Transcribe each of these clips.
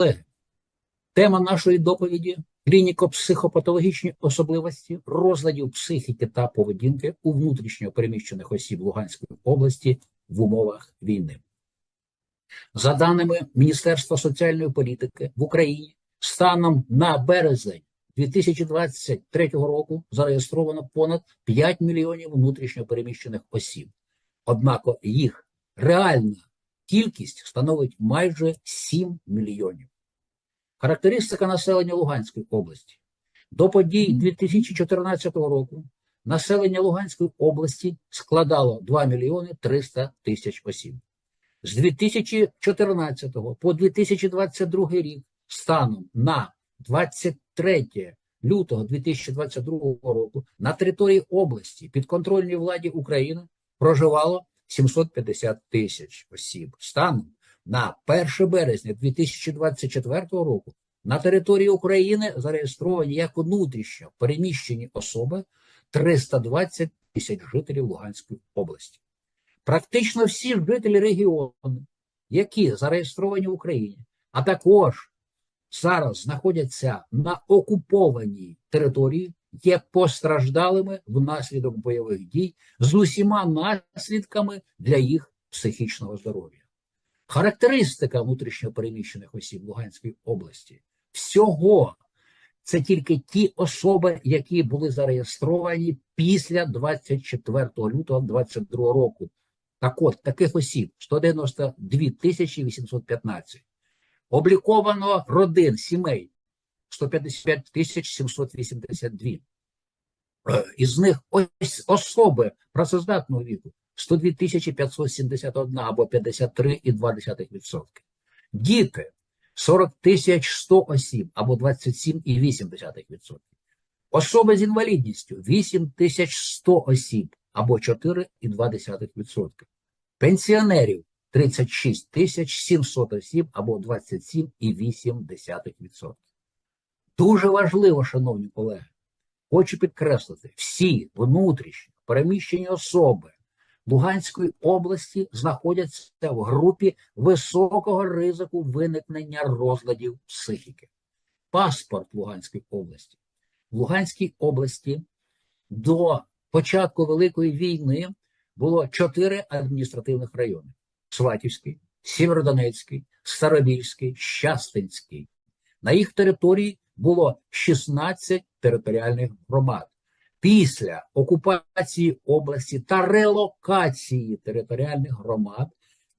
колеги, тема нашої доповіді клініко-психопатологічні особливості розладів психіки та поведінки у внутрішньо переміщених осіб Луганської області в умовах війни. За даними Міністерства соціальної політики в Україні, станом на березень 2023 року зареєстровано понад 5 мільйонів внутрішньо переміщених осіб. Однак їх реальна кількість становить майже 7 мільйонів. Характеристика населення Луганської області. До подій 2014 року населення Луганської області складало 2 мільйони 300 тисяч осіб. З 2014 по 2022 рік станом на 23 лютого 2022 року на території області підконтрольній владі України проживало 750 тисяч осіб. Станом на 1 березня 2024 року на території України зареєстровані як внутрішньо переміщені особи 320 тисяч жителів Луганської області. Практично всі жителі регіону, які зареєстровані в Україні, а також зараз знаходяться на окупованій території, є постраждалими внаслідок бойових дій з усіма наслідками для їх психічного здоров'я. Характеристика внутрішньопереміщених осіб Луганської області всього це тільки ті особи, які були зареєстровані після 24 лютого 2022 року. Так от, таких осіб 192 тисячі 815. Обліковано родин, сімей 155 тисяч 782. Із них ось особи працездатного віку 102 тисячі 571 або 53,2%. Діти 40 тисяч 100 осіб або 27,8%. Особи з інвалідністю 8 тисяч 100 осіб або 4,2%. Пенсіонерів 36 тисяч 700 осіб або 27,8%. Дуже важливо, шановні колеги, хочу підкреслити, всі внутрішні переміщені особи Луганської області знаходяться в групі високого ризику виникнення розладів психіки. Паспорт Луганської області. В Луганській області до початку Великої війни було чотири адміністративних райони: Сватівський, Сєвєродонецький, Старобільський, Щастинський. На їх території було 16 територіальних громад. Після окупації області та релокації територіальних громад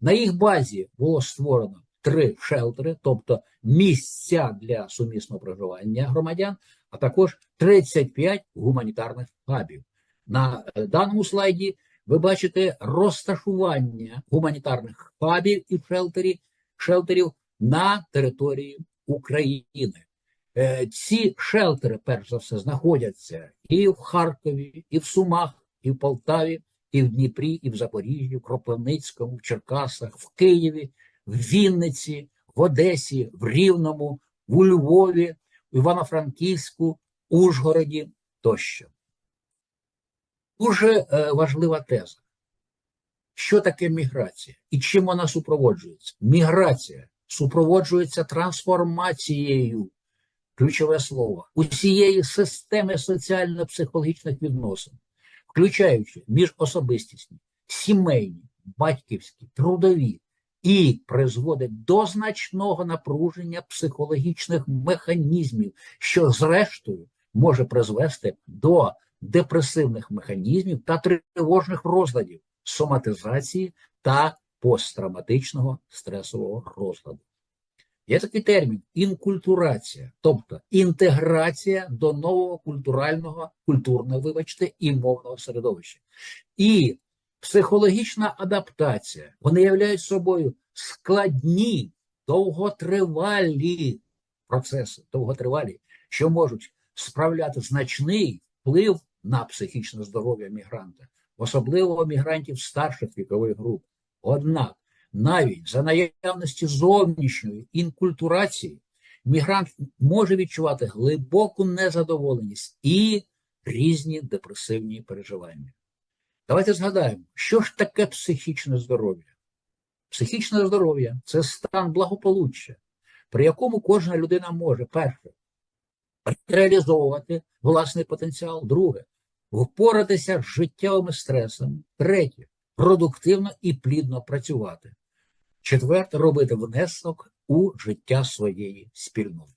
на їх базі було створено три шелтери, тобто місця для сумісного проживання громадян, а також 35 гуманітарних хабів. На даному слайді ви бачите розташування гуманітарних хабів і шелтерів, шелтерів на території України. Ці шелтери, перш за все, знаходяться і в Харкові, і в Сумах, і в Полтаві, і в Дніпрі, і в Запоріжжі, в Кропивницькому, в Черкасах, в Києві, в Вінниці, в Одесі, в Рівному, в Львові, в Івано-Франківську, Ужгороді тощо. Дуже важлива теза. Що таке міграція і чим вона супроводжується? Міграція супроводжується трансформацією ключове слово, усієї системи соціально-психологічних відносин, включаючи міжособистісні, сімейні, батьківські, трудові, і призводить до значного напруження психологічних механізмів, що, зрештою, може призвести до депресивних механізмів та тривожних розладів, соматизації та посттравматичного стресового розладу. Є такий термін інкультурація, тобто інтеграція до нового культурального, культурного, вибачте, і мовного середовища. І психологічна адаптація, вони являють собою складні, довготривалі процеси, довготривалі, що можуть справляти значний вплив на психічне здоров'я мігранта, особливо мігрантів старших вікових груп. Однак навіть за наявності зовнішньої інкультурації мігрант може відчувати глибоку незадоволеність і різні депресивні переживання. Давайте згадаємо, що ж таке психічне здоров'я? Психічне здоров'я це стан благополуччя, при якому кожна людина може перше реалізовувати власний потенціал, друге впоратися з життєвими стресами, третє продуктивно і плідно працювати, четверте робити внесок у життя своєї спільноти.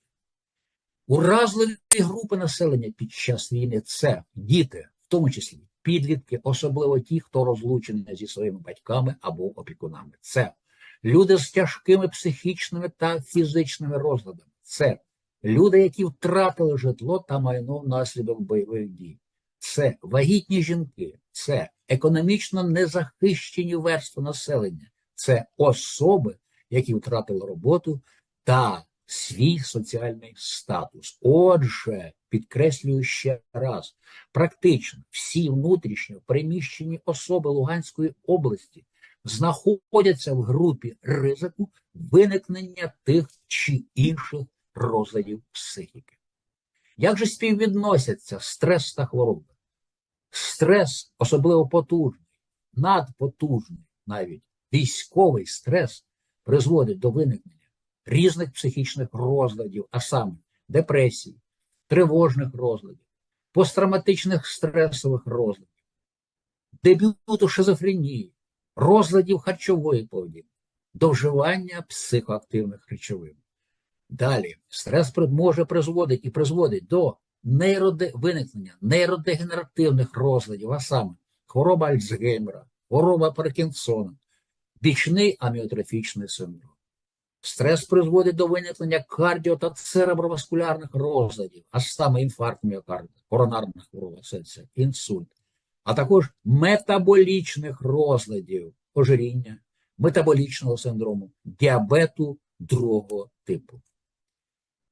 Уразливі групи населення під час війни це діти, в тому числі підлітки, особливо ті, хто розлучений зі своїми батьками або опікунами. Це люди з тяжкими психічними та фізичними розладами. Це люди, які втратили житло та майно внаслідок бойових дій. Це вагітні жінки, це економічно незахищені верстви населення, це особи, які втратили роботу та свій соціальний статус. Отже, підкреслюю ще раз, практично всі внутрішньо переміщені особи Луганської області знаходяться в групі ризику виникнення тих чи інших розладів психіки. Як же співвідносяться стрес та хвороби? Стрес особливо потужний, надпотужний, навіть військовий стрес призводить до виникнення різних психічних розладів, а саме депресії, тривожних розладів, посттравматичних стресових розладів, дебюту шизофренії, розладів харчової поведінки, до вживання психоактивних речовин. Далі стрес може призводити і призводить до нейроде... виникнення нейродегенеративних розладів, а саме хвороба Альцгеймера, хвороба Паркінсона, бічний аміотрофічний синдром. Стрес призводить до виникнення кардіо та цереброваскулярних розладів, а саме інфаркт міокарда, коронарна хвороба, серця, інсульт, а також метаболічних розладів, ожиріння, метаболічного синдрому, діабету другого типу.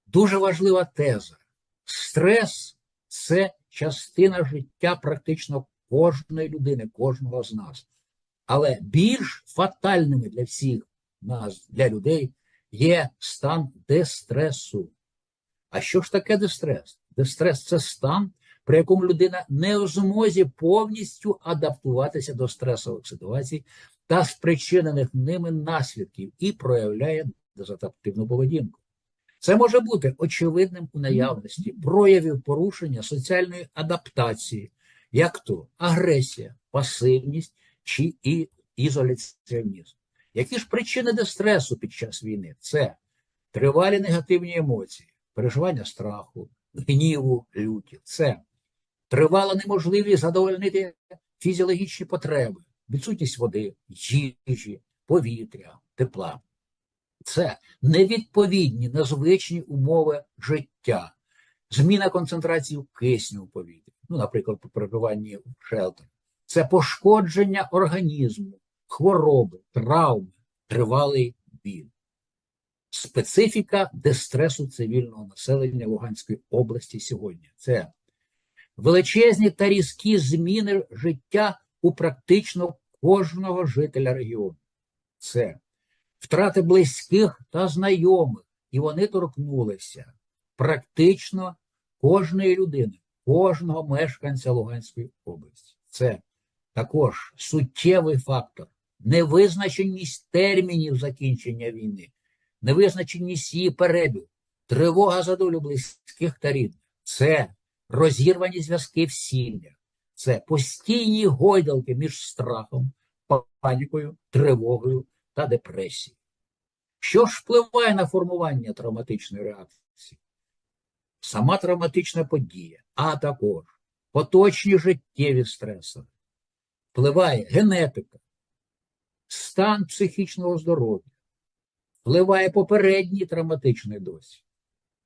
Дуже важлива теза. Стрес це частина життя практично кожної людини, кожного з нас. Але більш фатальними для всіх нас, для людей, є стан дестресу. А що ж таке дестрес? Дестрес це стан, при якому людина не у змозі повністю адаптуватися до стресових ситуацій та спричинених ними наслідків і проявляє дезадаптивну поведінку. Це може бути очевидним у наявності проявів порушення соціальної адаптації, як то агресія, пасивність чи і ізоляціонізм. Які ж причини дистресу під час війни? Це тривалі негативні емоції, переживання страху, гніву, люті. Це тривала неможливість задовольнити фізіологічні потреби, відсутність води, їжі, повітря, тепла. Це невідповідні незвичні умови життя, зміна концентрації кисню у повітрі, ну, наприклад, по перебуванні в шелтері. Це пошкодження організму, хвороби, травми, тривалий біль. Специфіка дестресу цивільного населення Луганської області сьогодні це величезні та різкі зміни життя у практично кожного жителя регіону. Це втрати близьких та знайомих, і вони торкнулися практично кожної людини, кожного мешканця Луганської області. Це також суттєвий фактор, невизначеність термінів закінчення війни, невизначеність її перебігу, тривога за долю близьких та рідних. Це розірвані зв'язки в сім'ях, це постійні гойдалки між страхом, панікою, тривогою та депресією. Що ж впливає на формування травматичної реакції? Сама травматична подія, а також поточні життєві стресори. Впливає генетика, стан психічного здоров'я, впливає попередній травматичний досвід,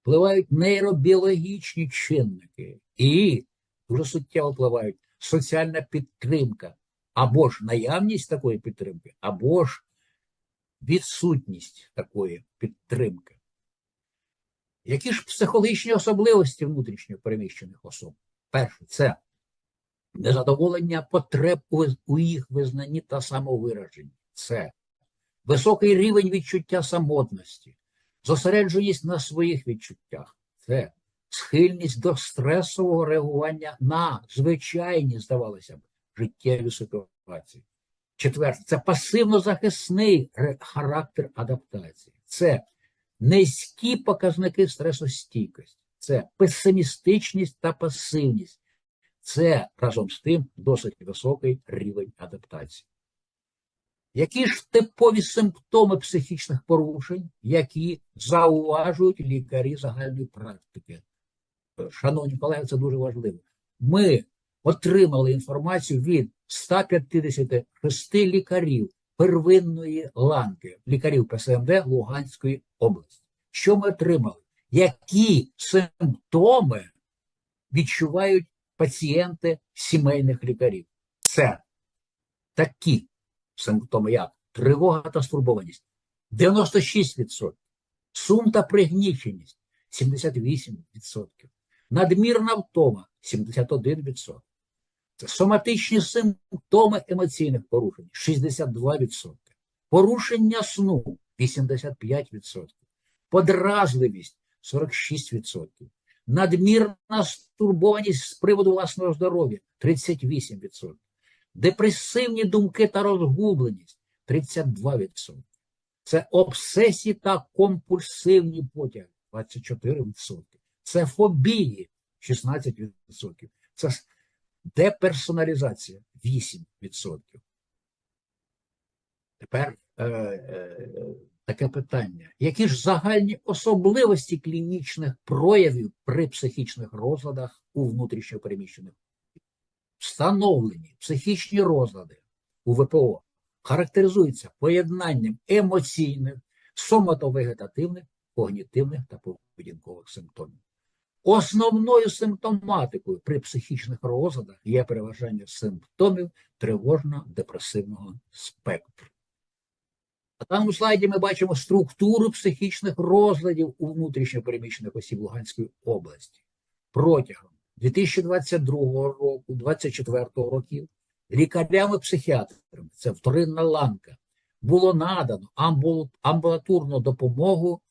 впливають нейробіологічні чинники і дуже суттєво впливають соціальна підтримка, або ж наявність такої підтримки, або ж відсутність такої підтримки. Які ж психологічні особливості внутрішньо переміщених особ? Перше, це незадоволення потреб у їх визнанні та самовираженні. Це високий рівень відчуття самотності, зосередженість на своїх відчуттях. Це схильність до стресового реагування на звичайні, здавалося б, життєві ситуації. Четверте, це пасивно-захисний характер адаптації. Це низькі показники стресостійкості, це песимістичність та пасивність. Це разом з тим досить високий рівень адаптації. Які ж типові симптоми психічних порушень, які зауважують лікарі загальної практики? Шановні колеги, це дуже важливо. Ми отримали інформацію від 156 лікарів первинної ланки, лікарів ПСМД Луганської області. Що ми отримали? Які симптоми відчувають пацієнти сімейних лікарів? Це такі симптоми, як тривога та стурбованість 96%, сум та пригніченість 78%, надмірна втома 71%. Це соматичні симптоми емоційних порушень 62%, порушення сну 85%, подразливість 46%, надмірна стурбованість з приводу власного здоров'я 38%, депресивні думки та розгубленість 32%. Це обсесії та компульсивні потяги 24%. Це фобії 16%. Це деперсоналізація 8%. Тепер е, е, таке питання. Які ж загальні особливості клінічних проявів при психічних розладах у внутрішньопереміщених? Встановлені психічні розлади у ВПО характеризуються поєднанням емоційних, соматовегетативних, когнітивних та поведінкових симптомів. Основною симптоматикою при психічних розладах є переважання симптомів тривожно-депресивного спектру. На даному слайді ми бачимо структуру психічних розладів у внутрішньопереміщених осіб Луганської області. Протягом 2022 року, 2024 років лікарями-психіатрами, це вторинна ланка, було надано амбулаторну допомогу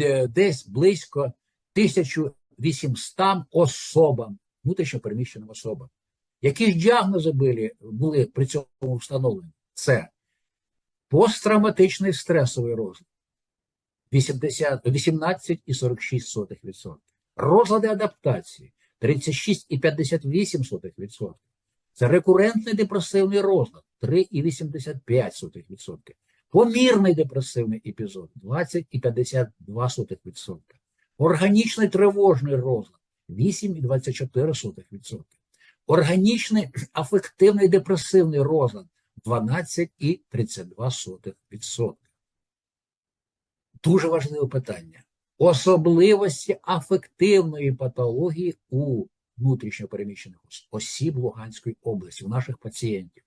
е, десь близько 1800 особам, внутрішньопереміщеним особам. Які ж діагнози були, були при цьому встановлені? Це посттравматичний стресовий розлад 18,46%. Розлади адаптації 36,58%. Це рекурентний депресивний розлад 3,85%. Помірний депресивний епізод 20,52%. Органічний тривожний розлад 8,24%. Органічний афективний депресивний розлад 12,32%. Дуже важливе питання. Особливості афективної патології у внутрішньопереміщених осіб Луганської області, у наших пацієнтів.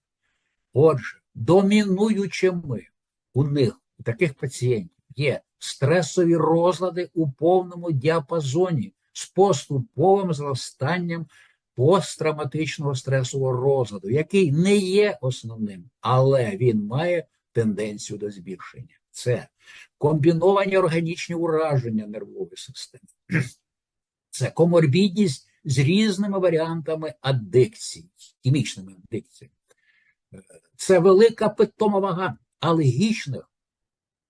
Отже, домінуючими у них, у таких пацієнтів, є стресові розлади у повному діапазоні з поступовим зростанням посттравматичного стресового розладу, який не є основним, але він має тенденцію до збільшення. Це комбіновані органічні ураження нервової системи, це коморбідність з різними варіантами аддикції, хімічними аддикціями. Це велика питома вага алергічних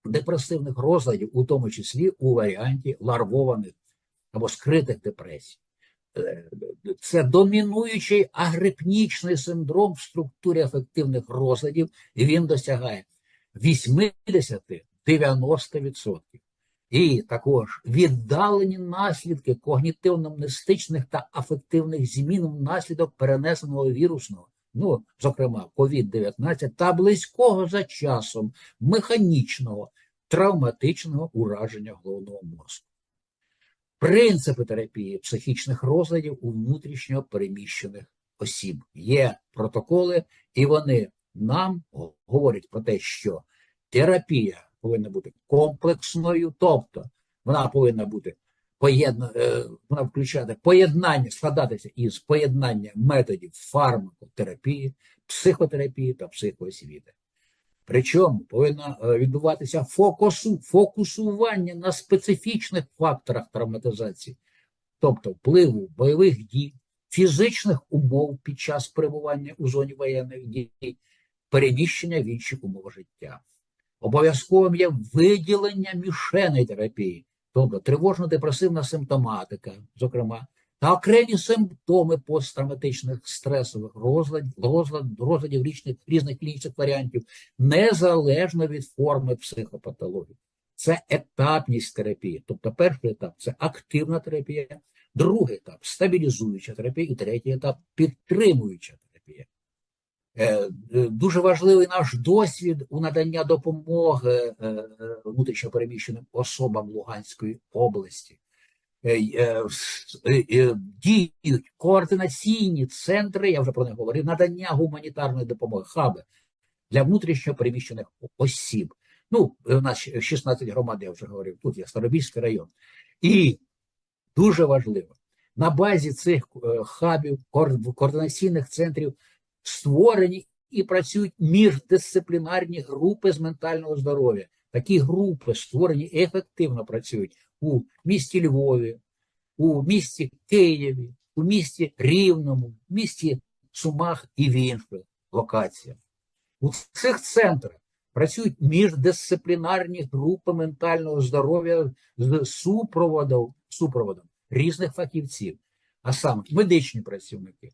депресивних розладів, у тому числі у варіанті ларвованих або скритих депресій. Це домінуючий агрипнічний синдром в структурі ефективних розладів, і він досягає 80-90%. І також віддалені наслідки когнітивно-мнестичних та афективних змін внаслідок перенесеного вірусного, ну, зокрема, COVID-19 та близького за часом механічного травматичного ураження головного мозку. Принципи терапії психічних розладів у внутрішньо переміщених осіб. Є протоколи, і вони нам говорять про те, що терапія повинна бути комплексною, тобто вона повинна бути поєдна, е, вона включати поєднання, складатися із поєднання методів фармакотерапії, психотерапії та психоосвіти. Причому повинно е, відбуватися фокусу, фокусування на специфічних факторах травматизації, тобто впливу бойових дій, фізичних умов під час перебування у зоні воєнних дій, переміщення в інші умови життя. Обов'язковим є виділення мішеней терапії, тобто тривожно-депресивна симптоматика, зокрема, та окремі симптоми посттравматичних стресових розладів, розлад, розладів різних, різних клінічних варіантів, незалежно від форми психопатології. Це етапність терапії. Тобто перший етап це активна терапія, другий етап стабілізуюча терапія, і третій етап підтримуюча терапія. Е, е, Дуже важливий наш досвід у наданні допомоги е, внутрішньопереміщеним особам Луганської області. Е, е, е, Діють координаційні центри, я вже про них говорив, надання гуманітарної допомоги, хаби для внутрішньопереміщених осіб. Ну, у нас 16 громад, я вже говорив, тут є Старобільський район. І дуже важливо, на базі цих хабів, коор- координаційних центрів створені і працюють міждисциплінарні групи з ментального здоров'я. Такі групи створені ефективно працюють у місті Львові, у місті Києві, у місті Рівному, в місті Сумах і в інших локаціях. У цих центрах працюють міждисциплінарні групи ментального здоров'я з супроводом, супроводом різних фахівців, а саме медичні працівники.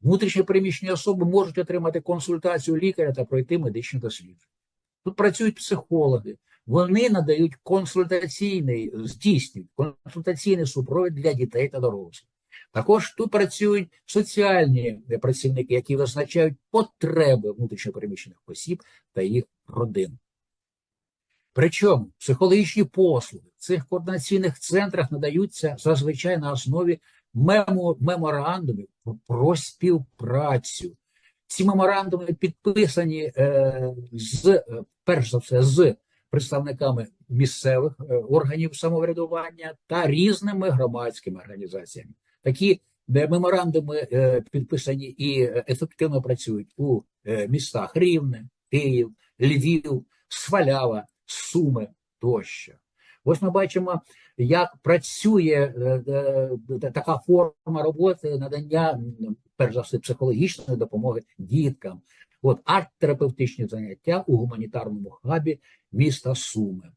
Внутрішньо переміщені особи можуть отримати консультацію лікаря та пройти медичні дослідження. Тут працюють психологи, вони надають консультаційний, здійснюють консультаційний супровід для дітей та дорослих. Також тут працюють соціальні працівники, які визначають потреби внутрішньопереміщених осіб та їх родин. Причому психологічні послуги в цих координаційних центрах надаються зазвичай на основі мемо, меморандумів про співпрацю. Ці меморандуми підписані е, з, е, перш за все, з представниками місцевих е, органів самоврядування та різними громадськими організаціями. Такі меморандуми е, підписані і ефективно працюють у е, містах Рівне, Київ, Львів, Свалява, Суми тощо. Ось ми бачимо, як працює така форма роботи надання, перш за все, психологічної допомоги діткам. От арт-терапевтичні заняття у гуманітарному хабі міста Суми,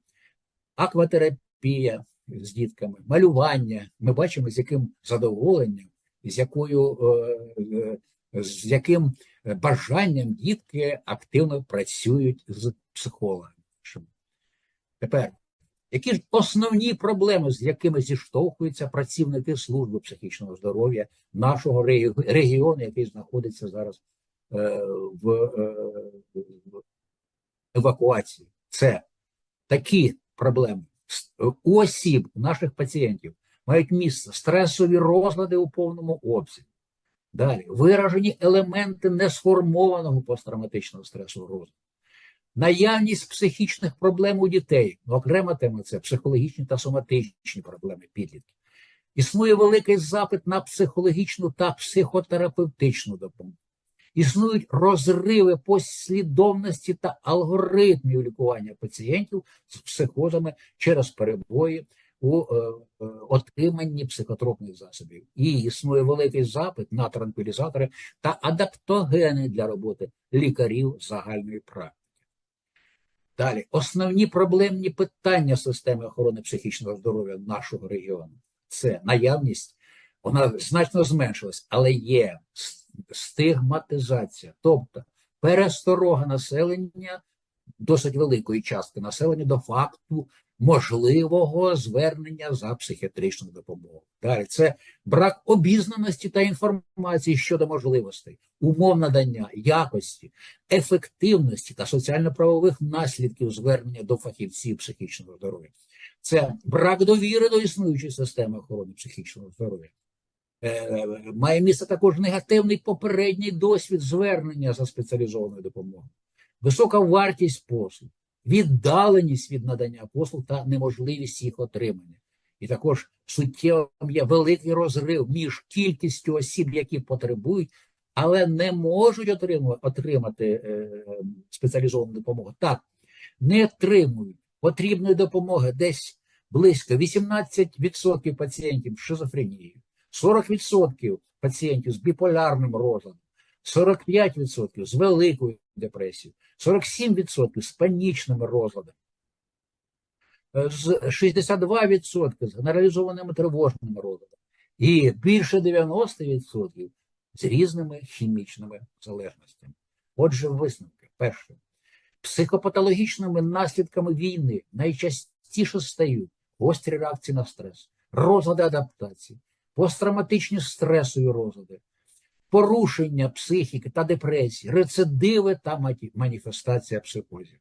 акватерапія з дітками, малювання. Ми бачимо, з яким задоволенням, з якою е, е, з яким бажанням дітки активно працюють з психологами. Тепер, які ж основні проблеми, з якими зіштовхуються працівники служби психічного здоров'я нашого регіону, який знаходиться зараз в, е, евакуації? Це такі проблеми. У осіб, наших пацієнтів мають місце стресові розлади у повному обсязі. Далі виражені елементи несформованого посттравматичного стресового розладу. Наявність психічних проблем у дітей. Ну, окрема тема це психологічні та соматичні проблеми підлітків. Існує великий запит на психологічну та психотерапевтичну допомогу. Існують розриви послідовності та алгоритмів лікування пацієнтів з психозами через перебої у е, е, отриманні психотропних засобів. І існує великий запит на транквілізатори та адаптогени для роботи лікарів загальної практики. Далі, основні проблемні питання системи охорони психічного здоров'я нашого регіону це наявність, вона значно зменшилась, але є стигматизація, тобто пересторога населення, досить великої частки населення до факту можливого звернення за психіатричною допомогою. Далі це брак обізнаності та інформації щодо можливостей, умов надання, якості, ефективності та соціально-правових наслідків звернення до фахівців психічного здоров'я. Це брак довіри до існуючої системи охорони психічного здоров'я. Е, Має місце також негативний попередній досвід звернення за спеціалізованою допомогою, висока вартість послуг, віддаленість від надання послуг та неможливість їх отримання. І також суттєвим є великий розрив між кількістю осіб, які потребують, але не можуть отримувати, отримати е, спеціалізовану допомогу. Так, не отримують потрібної допомоги десь близько 18% пацієнтів з шизофренією, 40% пацієнтів з біполярним розладом, 45% з великою депресією, 47% з панічними розладами, е, 62% з генералізованими тривожними розладами і більше 90% з різними хімічними залежностями. Отже, висновки. Перше. Психопатологічними наслідками війни найчастіше стають гострі реакції на стрес, розлади адаптації, посттравматичні стресові розлади, порушення психіки та депресії, рецидиви та маніфестація психозів.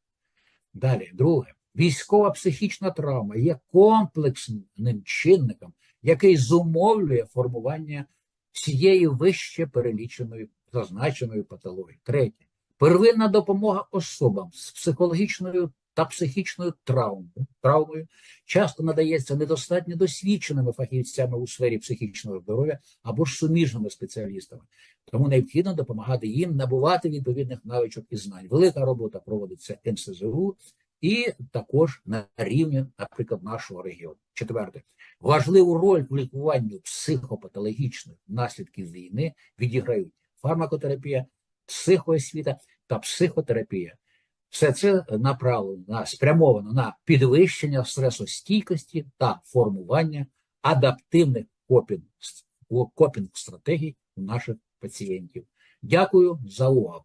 Далі, друге, військова психічна травма є комплексним чинником, який зумовлює формування всієї вище переліченої зазначеної патології. Третє, первинна допомога особам з психологічною та психічною травмою, травмою часто надається недостатньо досвідченими фахівцями у сфері психічного здоров'я або ж суміжними спеціалістами. Тому необхідно допомагати їм набувати відповідних навичок і знань. Велика робота проводиться НСЗУ і також на рівні, наприклад, нашого регіону. Четверте, важливу роль у лікуванні психопатологічних наслідків війни відіграють фармакотерапія, психоосвіта та психотерапія. Все це направлено на спрямовано на підвищення стресостійкості та формування адаптивних копінг, копінг стратегій у наших пацієнтів. Дякую за увагу.